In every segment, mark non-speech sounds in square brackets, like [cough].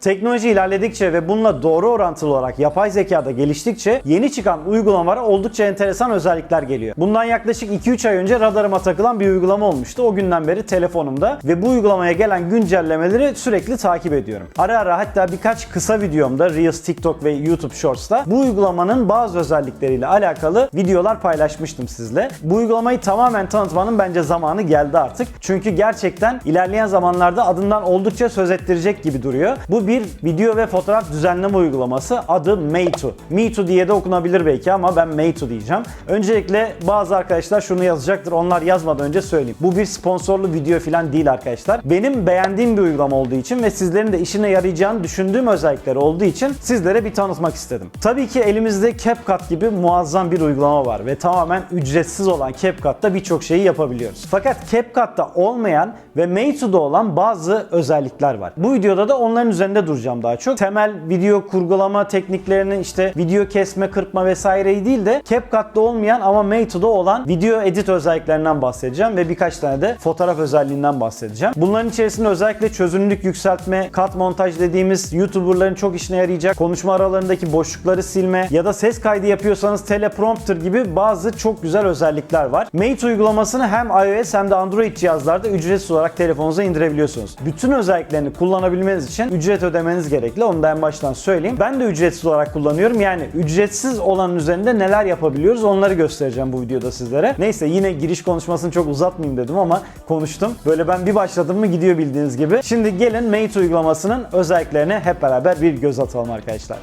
Teknoloji ilerledikçe ve bununla doğru orantılı olarak yapay zeka da geliştikçe yeni çıkan uygulamalara oldukça enteresan özellikler geliyor. Bundan yaklaşık 2-3 ay önce radarıma takılan bir uygulama olmuştu. O günden beri telefonumda ve bu uygulamaya gelen güncellemeleri sürekli takip ediyorum. Ara ara hatta birkaç kısa videomda Reels, TikTok ve YouTube Shorts'ta bu uygulamanın bazı özellikleriyle alakalı videolar paylaşmıştım sizle. Bu uygulamayı tamamen tanıtmanın bence zamanı geldi artık. Çünkü gerçekten ilerleyen zamanlarda adından oldukça söz ettirecek gibi duruyor. Bu bir video ve fotoğraf düzenleme uygulaması. Adı Meitu. Meitu diye de okunabilir belki ama ben Meitu diyeceğim. Öncelikle bazı arkadaşlar şunu yazacaktır. Onlar yazmadan önce söyleyeyim. Bu bir sponsorlu video falan değil arkadaşlar. Benim beğendiğim bir uygulama olduğu için ve sizlerin de işine yarayacağını düşündüğüm özellikleri olduğu için sizlere bir tanıtmak istedim. Tabii ki elimizde CapCut gibi muazzam bir uygulama var ve tamamen ücretsiz olan CapCut'ta birçok şeyi yapabiliyoruz. Fakat CapCut'ta olmayan ve Meitu'da olan bazı özellikler var. Bu videoda da onların üzerinde duracağım daha çok. Temel video kurgulama tekniklerini işte video kesme, kırpma vesaireyi değil de CapCut'ta olmayan ama Meitu'da olan video edit özelliklerinden bahsedeceğim ve birkaç tane de fotoğraf özelliğinden bahsedeceğim. Bunların içerisinde özellikle çözünürlük yükseltme, kat montaj dediğimiz YouTuber'ların çok işine yarayacak konuşma aralarındaki boşlukları silme ya da ses kaydı yapıyorsanız teleprompter gibi bazı çok güzel özellikler var. Mate uygulamasını hem iOS hem de Android cihazlarda ücretsiz olarak telefonunuza indirebiliyorsunuz. Bütün özelliklerini kullanabilmeniz için ücret ödemeniz gerekli. Onu da en baştan söyleyeyim. Ben de ücretsiz olarak kullanıyorum. Yani ücretsiz olanın üzerinde neler yapabiliyoruz onları göstereceğim bu videoda sizlere. Neyse yine giriş konuşmasını çok uzatmayayım dedim ama konuştum. Böyle ben bir başladım mı gidiyor bildiğiniz gibi. Şimdi gelin Mate uygulamasının özelliklerine hep beraber bir göz atalım arkadaşlar.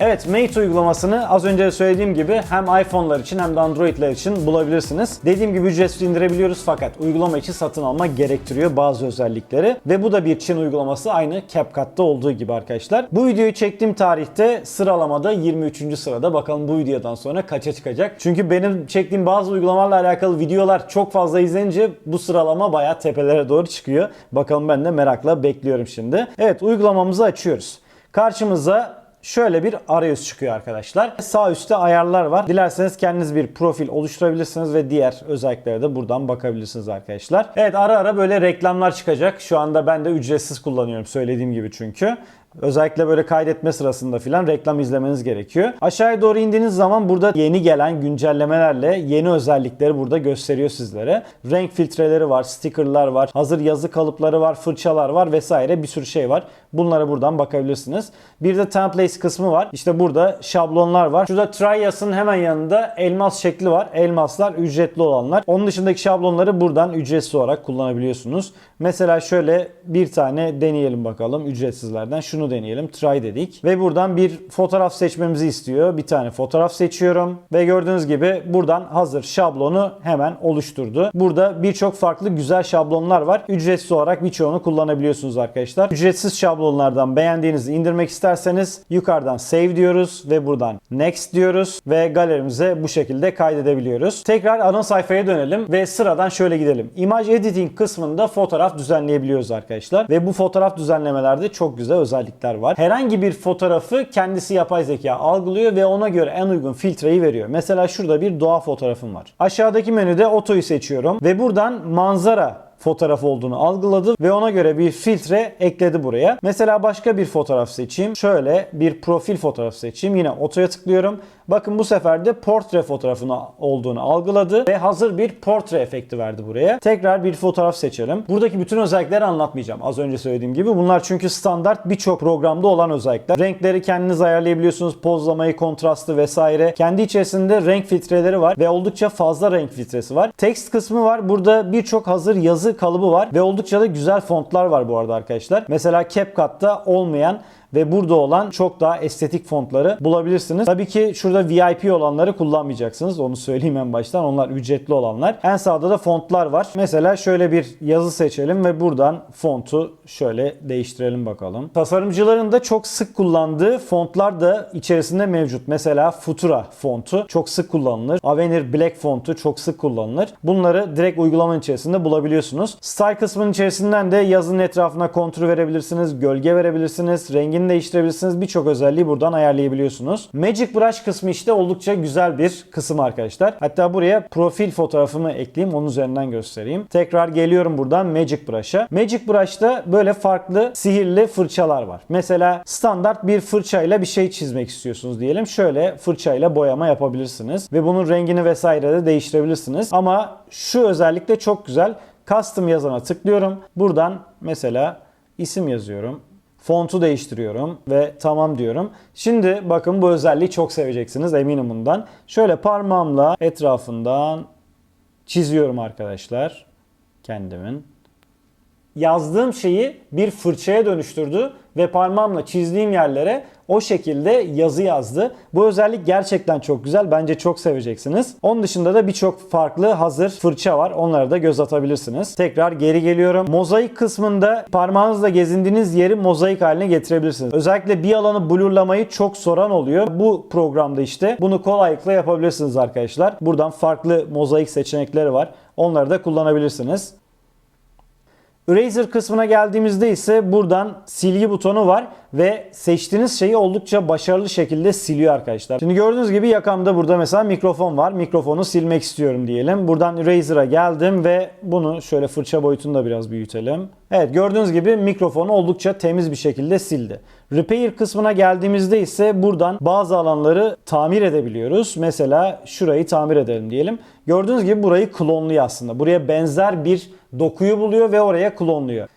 Evet, Mate uygulamasını az önce söylediğim gibi hem iPhone'lar için hem de Android'ler için bulabilirsiniz. Dediğim gibi ücretsiz indirebiliyoruz fakat uygulama için satın alma gerektiriyor bazı özellikleri. Ve bu da bir Çin uygulaması aynı CapCut'ta olduğu gibi arkadaşlar. Bu videoyu çektiğim tarihte sıralamada 23. sırada. Bakalım bu videodan sonra kaça çıkacak. Çünkü benim çektiğim bazı uygulamalarla alakalı videolar çok fazla izlenince bu sıralama bayağı tepelere doğru çıkıyor. Bakalım ben de merakla bekliyorum şimdi. Evet uygulamamızı açıyoruz. Karşımıza Şöyle bir arayüz çıkıyor arkadaşlar. Sağ üstte ayarlar var. Dilerseniz kendiniz bir profil oluşturabilirsiniz ve diğer özelliklere de buradan bakabilirsiniz arkadaşlar. Evet ara ara böyle reklamlar çıkacak. Şu anda ben de ücretsiz kullanıyorum söylediğim gibi çünkü. Özellikle böyle kaydetme sırasında filan reklam izlemeniz gerekiyor. Aşağıya doğru indiğiniz zaman burada yeni gelen güncellemelerle yeni özellikleri burada gösteriyor sizlere. Renk filtreleri var, stickerlar var, hazır yazı kalıpları var, fırçalar var vesaire bir sürü şey var. Bunlara buradan bakabilirsiniz. Bir de templates kısmı var. İşte burada şablonlar var. Şurada Trias'ın hemen yanında elmas şekli var. Elmaslar ücretli olanlar. Onun dışındaki şablonları buradan ücretsiz olarak kullanabiliyorsunuz. Mesela şöyle bir tane deneyelim bakalım ücretsizlerden. Şunu deneyelim. Try dedik. Ve buradan bir fotoğraf seçmemizi istiyor. Bir tane fotoğraf seçiyorum. Ve gördüğünüz gibi buradan hazır şablonu hemen oluşturdu. Burada birçok farklı güzel şablonlar var. Ücretsiz olarak birçoğunu kullanabiliyorsunuz arkadaşlar. Ücretsiz şablonlardan beğendiğinizi indirmek isterseniz yukarıdan save diyoruz ve buradan next diyoruz ve galerimize bu şekilde kaydedebiliyoruz. Tekrar ana sayfaya dönelim ve sıradan şöyle gidelim. Image editing kısmında fotoğraf düzenleyebiliyoruz arkadaşlar ve bu fotoğraf düzenlemelerde çok güzel özellikler var. Herhangi bir fotoğrafı kendisi yapay zeka algılıyor ve ona göre en uygun filtreyi veriyor. Mesela şurada bir doğa fotoğrafım var. Aşağıdaki menüde otoyu seçiyorum ve buradan manzara fotoğraf olduğunu algıladı ve ona göre bir filtre ekledi buraya. Mesela başka bir fotoğraf seçeyim. Şöyle bir profil fotoğraf seçeyim. Yine otoya tıklıyorum. Bakın bu sefer de portre fotoğrafını olduğunu algıladı ve hazır bir portre efekti verdi buraya. Tekrar bir fotoğraf seçelim. Buradaki bütün özellikleri anlatmayacağım. Az önce söylediğim gibi. Bunlar çünkü standart birçok programda olan özellikler. Renkleri kendiniz ayarlayabiliyorsunuz. Pozlamayı, kontrastı vesaire. Kendi içerisinde renk filtreleri var ve oldukça fazla renk filtresi var. Text kısmı var. Burada birçok hazır yazı kalıbı var ve oldukça da güzel fontlar var bu arada arkadaşlar. Mesela CapCut'ta olmayan ve burada olan çok daha estetik fontları bulabilirsiniz. Tabii ki şurada VIP olanları kullanmayacaksınız. Onu söyleyeyim en baştan. Onlar ücretli olanlar. En sağda da fontlar var. Mesela şöyle bir yazı seçelim ve buradan fontu şöyle değiştirelim bakalım. Tasarımcıların da çok sık kullandığı fontlar da içerisinde mevcut. Mesela Futura fontu çok sık kullanılır. Avenir Black fontu çok sık kullanılır. Bunları direkt uygulamanın içerisinde bulabiliyorsunuz. Style kısmının içerisinden de yazının etrafına kontür verebilirsiniz, gölge verebilirsiniz, rengini rengini değiştirebilirsiniz. Birçok özelliği buradan ayarlayabiliyorsunuz. Magic Brush kısmı işte oldukça güzel bir kısım arkadaşlar. Hatta buraya profil fotoğrafımı ekleyeyim. Onun üzerinden göstereyim. Tekrar geliyorum buradan Magic Brush'a. Magic Brush'ta böyle farklı sihirli fırçalar var. Mesela standart bir fırçayla bir şey çizmek istiyorsunuz diyelim. Şöyle fırçayla boyama yapabilirsiniz. Ve bunun rengini vesaire de değiştirebilirsiniz. Ama şu özellikle çok güzel. Custom yazana tıklıyorum. Buradan mesela isim yazıyorum. Fontu değiştiriyorum ve tamam diyorum. Şimdi bakın bu özelliği çok seveceksiniz eminim bundan. Şöyle parmağımla etrafından çiziyorum arkadaşlar kendimin. Yazdığım şeyi bir fırçaya dönüştürdü ve parmağımla çizdiğim yerlere o şekilde yazı yazdı. Bu özellik gerçekten çok güzel. Bence çok seveceksiniz. Onun dışında da birçok farklı hazır fırça var. Onlara da göz atabilirsiniz. Tekrar geri geliyorum. Mozaik kısmında parmağınızla gezindiğiniz yeri mozaik haline getirebilirsiniz. Özellikle bir alanı blurlamayı çok soran oluyor. Bu programda işte bunu kolaylıkla yapabilirsiniz arkadaşlar. Buradan farklı mozaik seçenekleri var. Onları da kullanabilirsiniz. Eraser kısmına geldiğimizde ise buradan silgi butonu var ve seçtiğiniz şeyi oldukça başarılı şekilde siliyor arkadaşlar. Şimdi gördüğünüz gibi yakamda burada mesela mikrofon var. Mikrofonu silmek istiyorum diyelim. Buradan Eraser'a geldim ve bunu şöyle fırça boyutunu da biraz büyütelim. Evet gördüğünüz gibi mikrofonu oldukça temiz bir şekilde sildi. Repair kısmına geldiğimizde ise buradan bazı alanları tamir edebiliyoruz. Mesela şurayı tamir edelim diyelim. Gördüğünüz gibi burayı klonluyor aslında. Buraya benzer bir dokuyu buluyor ve oraya klonluyor.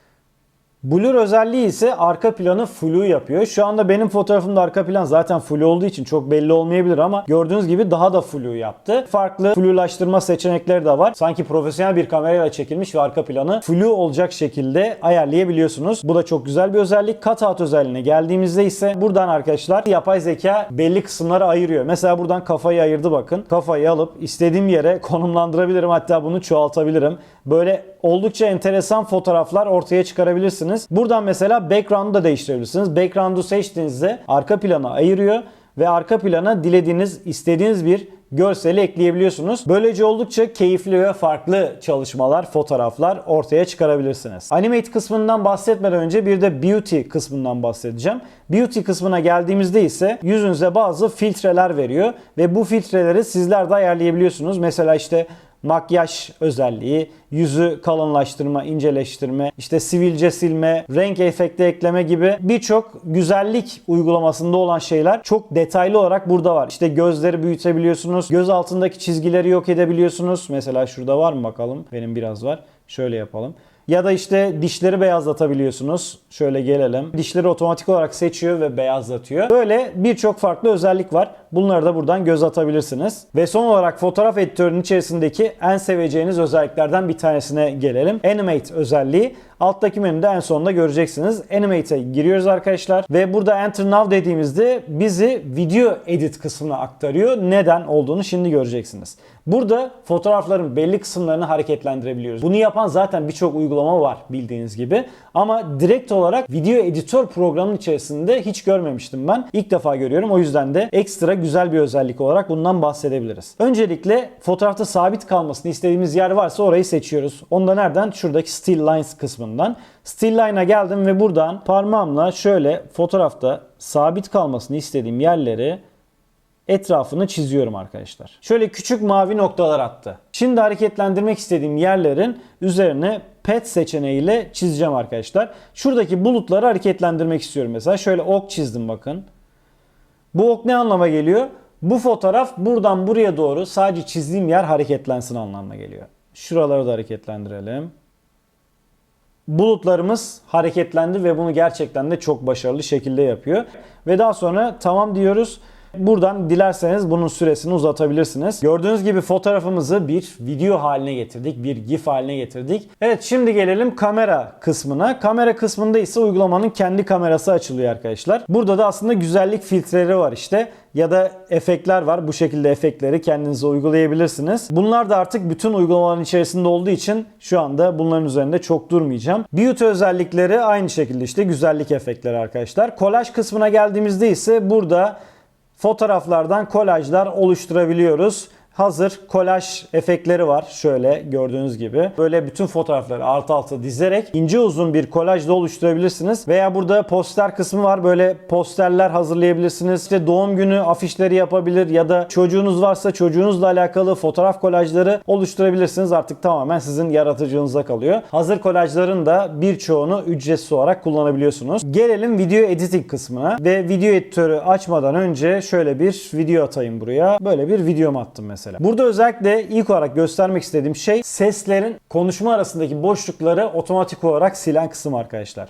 Blur özelliği ise arka planı flu yapıyor. Şu anda benim fotoğrafımda arka plan zaten flu olduğu için çok belli olmayabilir ama gördüğünüz gibi daha da flu yaptı. Farklı flulaştırma seçenekleri de var. Sanki profesyonel bir kamerayla çekilmiş ve arka planı flu olacak şekilde ayarlayabiliyorsunuz. Bu da çok güzel bir özellik. Cutout özelliğine geldiğimizde ise buradan arkadaşlar yapay zeka belli kısımları ayırıyor. Mesela buradan kafayı ayırdı bakın. Kafayı alıp istediğim yere [laughs] konumlandırabilirim. Hatta bunu çoğaltabilirim. Böyle oldukça enteresan fotoğraflar ortaya çıkarabilirsiniz. Buradan mesela background'u da değiştirebilirsiniz. Background'u seçtiğinizde arka planı ayırıyor ve arka plana dilediğiniz, istediğiniz bir görseli ekleyebiliyorsunuz. Böylece oldukça keyifli ve farklı çalışmalar, fotoğraflar ortaya çıkarabilirsiniz. Animate kısmından bahsetmeden önce bir de Beauty kısmından bahsedeceğim. Beauty kısmına geldiğimizde ise yüzünüze bazı filtreler veriyor ve bu filtreleri sizler de ayarlayabiliyorsunuz. Mesela işte makyaj özelliği, yüzü kalınlaştırma, inceleştirme, işte sivilce silme, renk efekti ekleme gibi birçok güzellik uygulamasında olan şeyler çok detaylı olarak burada var. İşte gözleri büyütebiliyorsunuz, göz altındaki çizgileri yok edebiliyorsunuz. Mesela şurada var mı bakalım? Benim biraz var. Şöyle yapalım. Ya da işte dişleri beyazlatabiliyorsunuz. Şöyle gelelim. Dişleri otomatik olarak seçiyor ve beyazlatıyor. Böyle birçok farklı özellik var. Bunları da buradan göz atabilirsiniz. Ve son olarak fotoğraf editörünün içerisindeki en seveceğiniz özelliklerden bir tanesine gelelim. Animate özelliği. Alttaki menüde en sonunda göreceksiniz. Animate'e giriyoruz arkadaşlar. Ve burada Enter Now dediğimizde bizi video edit kısmına aktarıyor. Neden olduğunu şimdi göreceksiniz. Burada fotoğrafların belli kısımlarını hareketlendirebiliyoruz. Bunu yapan zaten birçok uygulama var bildiğiniz gibi. Ama direkt olarak video editör programının içerisinde hiç görmemiştim ben. İlk defa görüyorum. O yüzden de ekstra güzel bir özellik olarak bundan bahsedebiliriz. Öncelikle fotoğrafta sabit kalmasını istediğimiz yer varsa orayı seçiyoruz. Onu da nereden? Şuradaki Still Lines kısmından. Still Line'a geldim ve buradan parmağımla şöyle fotoğrafta sabit kalmasını istediğim yerleri etrafını çiziyorum arkadaşlar. Şöyle küçük mavi noktalar attı. Şimdi hareketlendirmek istediğim yerlerin üzerine pet seçeneğiyle çizeceğim arkadaşlar. Şuradaki bulutları hareketlendirmek istiyorum mesela. Şöyle ok çizdim bakın. Bu ok ne anlama geliyor? Bu fotoğraf buradan buraya doğru sadece çizdiğim yer hareketlensin anlamına geliyor. Şuraları da hareketlendirelim. Bulutlarımız hareketlendi ve bunu gerçekten de çok başarılı şekilde yapıyor. Ve daha sonra tamam diyoruz. Buradan dilerseniz bunun süresini uzatabilirsiniz. Gördüğünüz gibi fotoğrafımızı bir video haline getirdik. Bir GIF haline getirdik. Evet şimdi gelelim kamera kısmına. Kamera kısmında ise uygulamanın kendi kamerası açılıyor arkadaşlar. Burada da aslında güzellik filtreleri var işte. Ya da efektler var. Bu şekilde efektleri kendinize uygulayabilirsiniz. Bunlar da artık bütün uygulamaların içerisinde olduğu için şu anda bunların üzerinde çok durmayacağım. Beauty özellikleri aynı şekilde işte güzellik efektleri arkadaşlar. Kolaj kısmına geldiğimizde ise burada fotoğraflardan kolajlar oluşturabiliyoruz. Hazır kolaj efektleri var. Şöyle gördüğünüz gibi. Böyle bütün fotoğrafları alt alta dizerek ince uzun bir kolaj da oluşturabilirsiniz. Veya burada poster kısmı var. Böyle posterler hazırlayabilirsiniz. İşte doğum günü afişleri yapabilir ya da çocuğunuz varsa çocuğunuzla alakalı fotoğraf kolajları oluşturabilirsiniz. Artık tamamen sizin yaratıcılığınıza kalıyor. Hazır kolajların da birçoğunu ücretsiz olarak kullanabiliyorsunuz. Gelelim video editing kısmına ve video editörü açmadan önce şöyle bir video atayım buraya. Böyle bir videomu attım mesela. Burada özellikle ilk olarak göstermek istediğim şey seslerin konuşma arasındaki boşlukları otomatik olarak silen kısım arkadaşlar.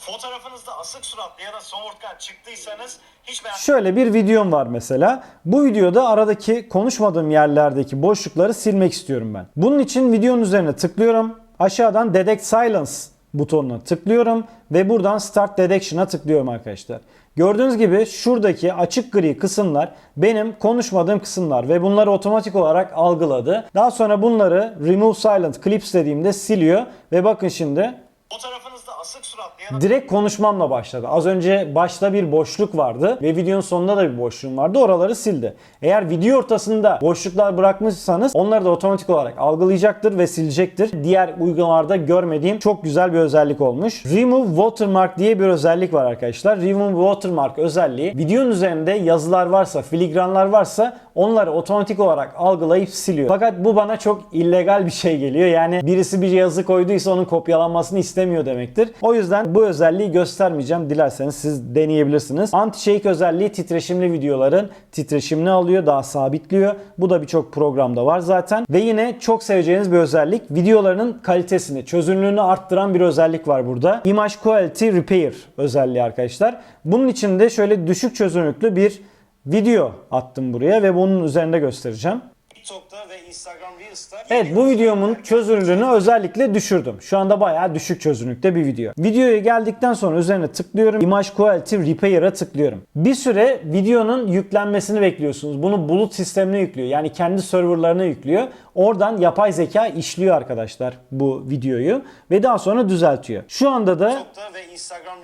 Fotoğrafınızda asık suratlı ya da somurtkan çıktıysanız hiç merak Şöyle bir videom var mesela. Bu videoda aradaki konuşmadığım yerlerdeki boşlukları silmek istiyorum ben. Bunun için videonun üzerine tıklıyorum. Aşağıdan Detect Silence butonuna tıklıyorum ve buradan Start Detection'a tıklıyorum arkadaşlar. Gördüğünüz gibi şuradaki açık gri kısımlar benim konuşmadığım kısımlar ve bunları otomatik olarak algıladı. Daha sonra bunları Remove Silent Clips dediğimde siliyor ve bakın şimdi Fotoğrafınızda asık suratlı ya da Direkt konuşmamla başladı. Az önce başta bir boşluk vardı ve videonun sonunda da bir boşluğum vardı. Oraları sildi. Eğer video ortasında boşluklar bırakmışsanız onları da otomatik olarak algılayacaktır ve silecektir. Diğer uygulamalarda görmediğim çok güzel bir özellik olmuş. Remove Watermark diye bir özellik var arkadaşlar. Remove Watermark özelliği videonun üzerinde yazılar varsa, filigranlar varsa onları otomatik olarak algılayıp siliyor. Fakat bu bana çok illegal bir şey geliyor. Yani birisi bir yazı koyduysa onun kopyalanmasını istemiyor demektir. O yüzden bu özelliği göstermeyeceğim. Dilerseniz siz deneyebilirsiniz. Anti-shake özelliği titreşimli videoların titreşimini alıyor, daha sabitliyor. Bu da birçok programda var zaten. Ve yine çok seveceğiniz bir özellik. Videolarının kalitesini, çözünürlüğünü arttıran bir özellik var burada. Image Quality Repair özelliği arkadaşlar. Bunun için de şöyle düşük çözünürlüklü bir video attım buraya ve bunun üzerinde göstereceğim. TikTok'ta ve Instagram Reels'ta Evet bu videomun çözünürlüğünü özellikle düşürdüm. Şu anda bayağı düşük çözünürlükte bir video. Videoya geldikten sonra üzerine tıklıyorum. Image Quality Repair'a tıklıyorum. Bir süre videonun yüklenmesini bekliyorsunuz. Bunu bulut sistemine yüklüyor. Yani kendi serverlarına yüklüyor. Oradan yapay zeka işliyor arkadaşlar bu videoyu ve daha sonra düzeltiyor. Şu anda da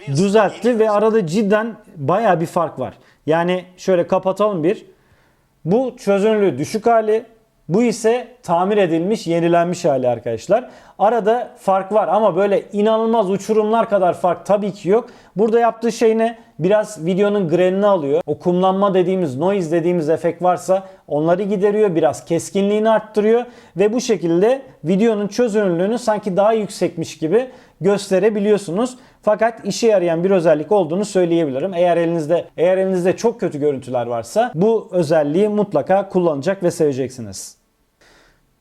düzeltti ve arada cidden bayağı bir fark var. Yani şöyle kapatalım bir. Bu çözünürlüğü düşük hali. Bu ise tamir edilmiş, yenilenmiş hali arkadaşlar. Arada fark var ama böyle inanılmaz uçurumlar kadar fark tabii ki yok. Burada yaptığı şey ne? Biraz videonun grenini alıyor. O kumlanma dediğimiz, noise dediğimiz efekt varsa onları gideriyor. Biraz keskinliğini arttırıyor. Ve bu şekilde videonun çözünürlüğünü sanki daha yüksekmiş gibi gösterebiliyorsunuz. Fakat işe yarayan bir özellik olduğunu söyleyebilirim. Eğer elinizde eğer elinizde çok kötü görüntüler varsa bu özelliği mutlaka kullanacak ve seveceksiniz.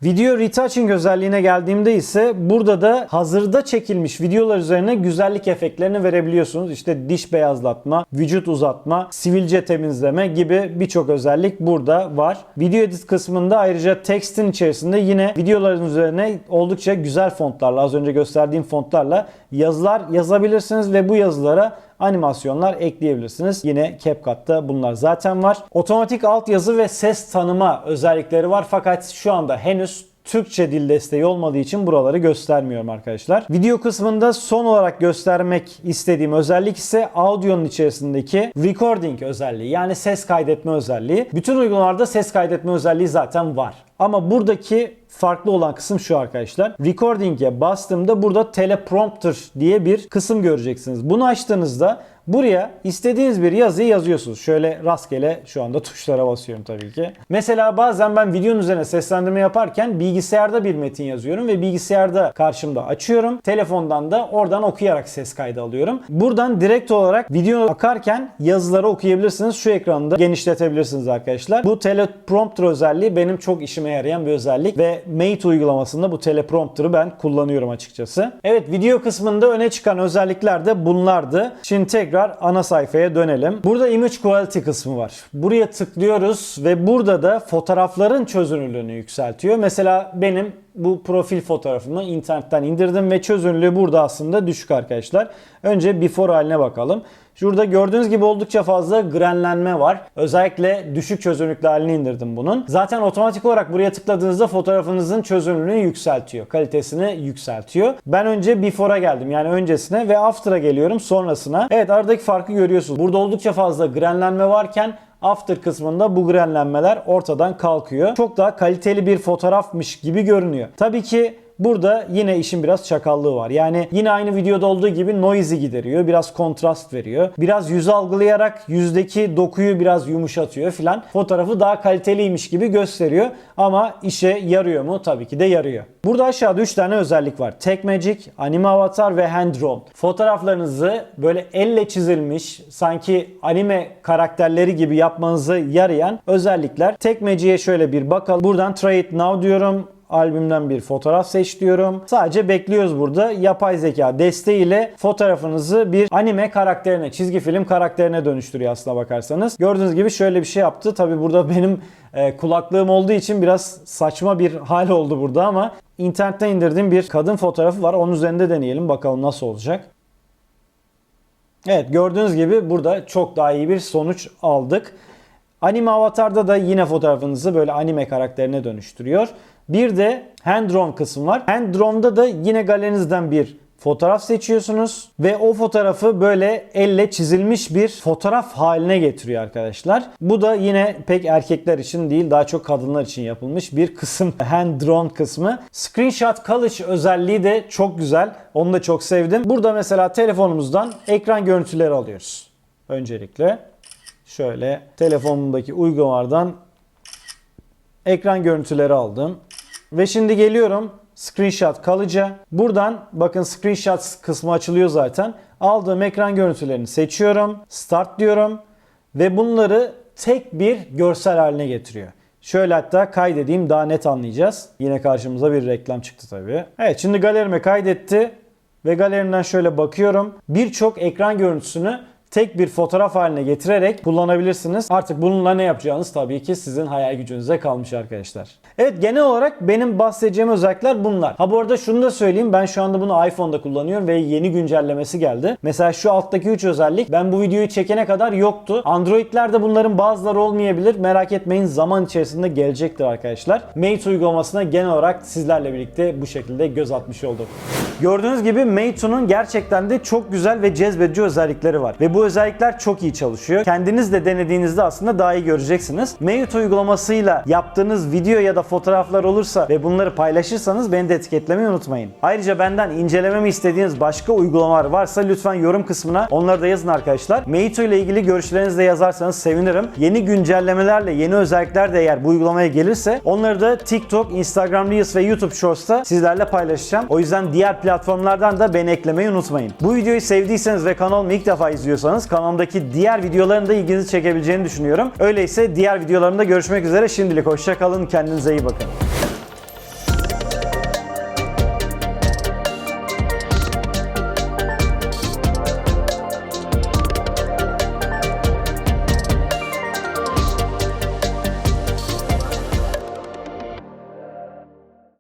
Video retouching özelliğine geldiğimde ise burada da hazırda çekilmiş videolar üzerine güzellik efektlerini verebiliyorsunuz. İşte diş beyazlatma, vücut uzatma, sivilce temizleme gibi birçok özellik burada var. Video edit kısmında ayrıca text'in içerisinde yine videoların üzerine oldukça güzel fontlarla az önce gösterdiğim fontlarla yazılar yazabilirsiniz ve bu yazılara animasyonlar ekleyebilirsiniz. Yine CapCut'ta bunlar zaten var. Otomatik altyazı ve ses tanıma özellikleri var fakat şu anda henüz Türkçe dil desteği olmadığı için buraları göstermiyorum arkadaşlar. Video kısmında son olarak göstermek istediğim özellik ise audionun içerisindeki recording özelliği yani ses kaydetme özelliği. Bütün uygulamalarda ses kaydetme özelliği zaten var. Ama buradaki farklı olan kısım şu arkadaşlar. Recording'e bastığımda burada teleprompter diye bir kısım göreceksiniz. Bunu açtığınızda buraya istediğiniz bir yazıyı yazıyorsunuz. Şöyle rastgele şu anda tuşlara basıyorum tabii ki. Mesela bazen ben videonun üzerine seslendirme yaparken bilgisayarda bir metin yazıyorum ve bilgisayarda karşımda açıyorum. Telefondan da oradan okuyarak ses kaydı alıyorum. Buradan direkt olarak video akarken yazıları okuyabilirsiniz. Şu ekranı da genişletebilirsiniz arkadaşlar. Bu teleprompter özelliği benim çok işime yarayan bir özellik ve Mate uygulamasında bu teleprompter'ı ben kullanıyorum açıkçası. Evet video kısmında öne çıkan özellikler de bunlardı. Şimdi tekrar ana sayfaya dönelim. Burada image quality kısmı var. Buraya tıklıyoruz ve burada da fotoğrafların çözünürlüğünü yükseltiyor. Mesela benim bu profil fotoğrafımı internetten indirdim ve çözünürlüğü burada aslında düşük arkadaşlar. Önce before haline bakalım. Şurada gördüğünüz gibi oldukça fazla grenlenme var. Özellikle düşük çözünürlüklü halini indirdim bunun. Zaten otomatik olarak buraya tıkladığınızda fotoğrafınızın çözünürlüğünü yükseltiyor. Kalitesini yükseltiyor. Ben önce before'a geldim yani öncesine ve after'a geliyorum sonrasına. Evet aradaki farkı görüyorsunuz. Burada oldukça fazla grenlenme varken After kısmında bu grenlenmeler ortadan kalkıyor. Çok daha kaliteli bir fotoğrafmış gibi görünüyor. Tabii ki Burada yine işin biraz çakallığı var. Yani yine aynı videoda olduğu gibi noise'i gideriyor. Biraz kontrast veriyor. Biraz yüz algılayarak yüzdeki dokuyu biraz yumuşatıyor filan. Fotoğrafı daha kaliteliymiş gibi gösteriyor. Ama işe yarıyor mu? Tabii ki de yarıyor. Burada aşağıda 3 tane özellik var. Tech Magic, Anime Avatar ve Hand Drawn. Fotoğraflarınızı böyle elle çizilmiş sanki anime karakterleri gibi yapmanızı yarayan özellikler. Tech Magic'e şöyle bir bakalım. Buradan It Now diyorum albümden bir fotoğraf seç diyorum. Sadece bekliyoruz burada. Yapay zeka desteğiyle fotoğrafınızı bir anime karakterine, çizgi film karakterine dönüştürüyor aslına bakarsanız. Gördüğünüz gibi şöyle bir şey yaptı. Tabi burada [laughs] benim e, kulaklığım olduğu için biraz saçma bir hal oldu burada ama internetten indirdiğim bir kadın fotoğrafı var. Onun üzerinde deneyelim bakalım nasıl olacak. Evet gördüğünüz gibi burada çok daha iyi bir sonuç aldık. Anime avatarda da yine fotoğrafınızı böyle anime karakterine dönüştürüyor. Bir de hand drawn kısmı var. Hand draw'da da yine galerinizden bir fotoğraf seçiyorsunuz ve o fotoğrafı böyle elle çizilmiş bir fotoğraf haline getiriyor arkadaşlar. Bu da yine pek erkekler için değil daha çok kadınlar için yapılmış bir kısım hand drawn kısmı. Screenshot Collage özelliği de çok güzel. Onu da çok sevdim. Burada mesela telefonumuzdan ekran görüntüleri alıyoruz. Öncelikle şöyle telefonumdaki uygulamalardan ekran görüntüleri aldım. Ve şimdi geliyorum screenshot kalıcı. Buradan bakın screenshot kısmı açılıyor zaten. Aldığım ekran görüntülerini seçiyorum. Start diyorum. Ve bunları tek bir görsel haline getiriyor. Şöyle hatta kaydedeyim daha net anlayacağız. Yine karşımıza bir reklam çıktı tabii. Evet şimdi galerime kaydetti. Ve galerimden şöyle bakıyorum. Birçok ekran görüntüsünü tek bir fotoğraf haline getirerek kullanabilirsiniz. Artık bununla ne yapacağınız tabii ki sizin hayal gücünüze kalmış arkadaşlar. Evet genel olarak benim bahsedeceğim özellikler bunlar. Ha bu arada şunu da söyleyeyim ben şu anda bunu iPhone'da kullanıyorum ve yeni güncellemesi geldi. Mesela şu alttaki 3 özellik ben bu videoyu çekene kadar yoktu. Android'lerde bunların bazıları olmayabilir. Merak etmeyin zaman içerisinde gelecektir arkadaşlar. Mate uygulamasına genel olarak sizlerle birlikte bu şekilde göz atmış olduk. Gördüğünüz gibi Meitu'nun gerçekten de çok güzel ve cezbedici özellikleri var. Ve bu özellikler çok iyi çalışıyor. Kendiniz de denediğinizde aslında daha iyi göreceksiniz. Meitu uygulamasıyla yaptığınız video ya da fotoğraflar olursa ve bunları paylaşırsanız beni de etiketlemeyi unutmayın. Ayrıca benden incelememi istediğiniz başka uygulamalar varsa lütfen yorum kısmına onları da yazın arkadaşlar. Meitu ile ilgili görüşlerinizi de yazarsanız sevinirim. Yeni güncellemelerle, yeni özellikler de eğer bu uygulamaya gelirse onları da TikTok, Instagram Reels ve YouTube Shorts'ta sizlerle paylaşacağım. O yüzden diğer platformlardan da beni eklemeyi unutmayın. Bu videoyu sevdiyseniz ve kanalımı ilk defa izliyorsanız kanalımdaki diğer videoların da ilginizi çekebileceğini düşünüyorum. Öyleyse diğer videolarımda görüşmek üzere. Şimdilik hoşça kalın. Kendinize iyi bakın.